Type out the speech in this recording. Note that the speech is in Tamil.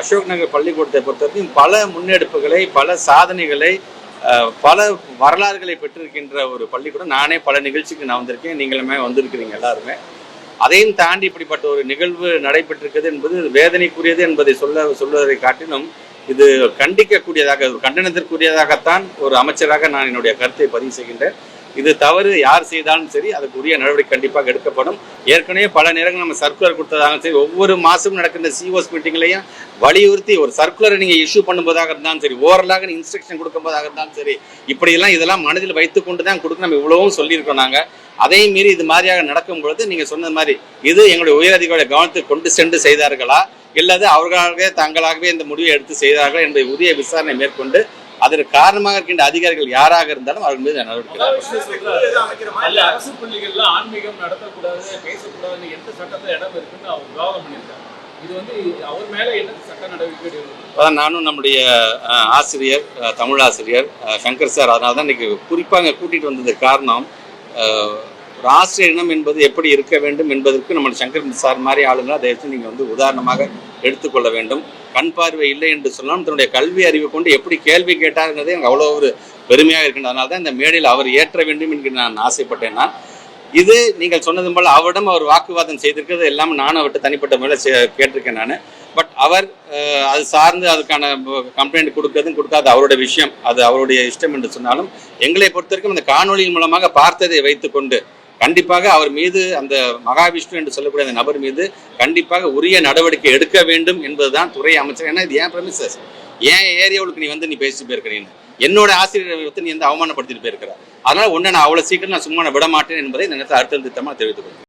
அசோக் நகர் பள்ளிக்கூடத்தை பொறுத்தவரைக்கும் பல முன்னெடுப்புகளை பல சாதனைகளை பல வரலாறுகளை பெற்றிருக்கின்ற ஒரு பள்ளிக்கூடம். நானே பல நிகழ்ச்சிக்கு நான் வந்திருக்கேன். நீங்களுமே வந்திருக்கிறீங்க எல்லாருமே. அதையும் தாண்டி இப்படிப்பட்ட ஒரு நிகழ்வு நடைபெற்றிருக்கிறது என்பது வேதனைக்குரியது என்பதை சொல்ல சொல்வதை காட்டிலும் இது கண்டிக்கக்கூடியதாக ஒரு கண்டனத்திற்குரியதாகத்தான் ஒரு அமைச்சராக நான் என்னுடைய கருத்தை பதிவு செய்கின்றேன். இது தவறு யார் செய்தாலும் சரி அதுக்கு உரிய நடவடிக்கை கண்டிப்பாக எடுக்கப்படும். ஏற்கனவே பல நேரங்கள் நம்ம சர்க்குலர் கொடுத்ததாலும் சரி ஒவ்வொரு மாதமும் நடக்கின்ற சிஓஸ் மீட்டிங்லையும் வலியுறுத்தி ஒரு சர்க்குலரை நீங்கள் இஷ்யூ பண்ணும்போதாக இருந்தாலும் சரி ஓரலாக இன்ஸ்ட்ரக்ஷன் கொடுக்கும்போதாக இருந்தாலும் சரி இப்படியெல்லாம் இதெல்லாம் மனதில் வைத்துக்கொண்டு தான் கொடுக்க நம்ம இவ்வளவும் சொல்லியிருக்கோம் நாங்கள் அதையும் மீறி இது மாதிரியாக நடக்கும் பொழுது நீங்கள் சொன்னது மாதிரி இது எங்களுடைய உயரதிகாரிய கவனத்துக்கு கொண்டு சென்று செய்தார்களா? இல்லது அவர்களாகவே தங்களாகவே இந்த முடிவை எடுத்து செய்தார்களா என்பதை உரிய விசாரணை மேற்கொண்டு அதற்கு காரணமாக இருக்கின்ற அதிகாரிகள் யாராக இருந்தாலும் அவர்கள் மீது நடவடிக்கை அரசு பள்ளிகள்ல ஆன்மீகம் நடத்தக்கூடாது பேசக்கூடாதுன்னு எந்த சட்டத்துல இடம் இருக்குன்னு அவர் விவாதம் அதான் நானும் நம்முடைய ஆசிரியர் தமிழ் ஆசிரியர் சங்கர் சார் அதனால தான் இன்னைக்கு குறிப்பாக கூட்டிகிட்டு வந்ததுக்கு காரணம் ஒரு ஆசிரியர் இனம் என்பது எப்படி இருக்க வேண்டும் என்பதற்கு நம்ம சங்கர் சார் மாதிரி ஆளுங்களை அதை நீங்கள் வந்து உதாரணமாக எடுத்துக்கொள்ள வேண்டும். கண் பார்வை இல்லை என்று சொன்னாலும் தன்னுடைய கல்வி அறிவை கொண்டு எப்படி கேள்வி கேட்டாருங்கிறதே எனக்கு அவ்வளோ ஒரு பெருமையாக இருக்கின்ற அதனால தான் இந்த மேடையில் அவர் ஏற்ற வேண்டும் என்று நான் ஆசைப்பட்டேன் நான். இது நீங்கள் சொன்னது போல அவரிடம் அவர் வாக்குவாதம் செய்திருக்கிறது எல்லாமே நானும் அவர்கிட்ட தனிப்பட்ட முறையில் கேட்டிருக்கேன் நான். பட் அவர் அது சார்ந்து அதுக்கான கம்ப்ளைண்ட் கொடுக்கறதும் கொடுக்காத அவருடைய விஷயம் அது அவருடைய இஷ்டம் என்று சொன்னாலும் எங்களை பொறுத்த வரைக்கும் இந்த காணொளியின் மூலமாக பார்த்ததை வைத்துக்கொண்டு கண்டிப்பாக அவர் மீது அந்த மகாவிஷ்ணு என்று சொல்லக்கூடிய அந்த நபர் மீது கண்டிப்பாக உரிய நடவடிக்கை எடுக்க வேண்டும் என்பதுதான் துறை அமைச்சர். ஏன்னா இது ஏன் பிரமிசஸ் ஏன் ஏரியாவுக்கு நீ வந்து நீ பேசிட்டு போயிருக்கிறீன்னு என்னோட ஆசிரியர் வந்து நீ வந்து அவமானப்படுத்திட்டு போயிருக்கிற. அதனால உன்னை நான் அவ்வளவு சீக்கிரம் நான் சும்மா விட மாட்டேன் என்பதை இந்த நேரத்தில் அடுத்த திட்டமாக தெரிவித்துக் கொள்கிறேன்.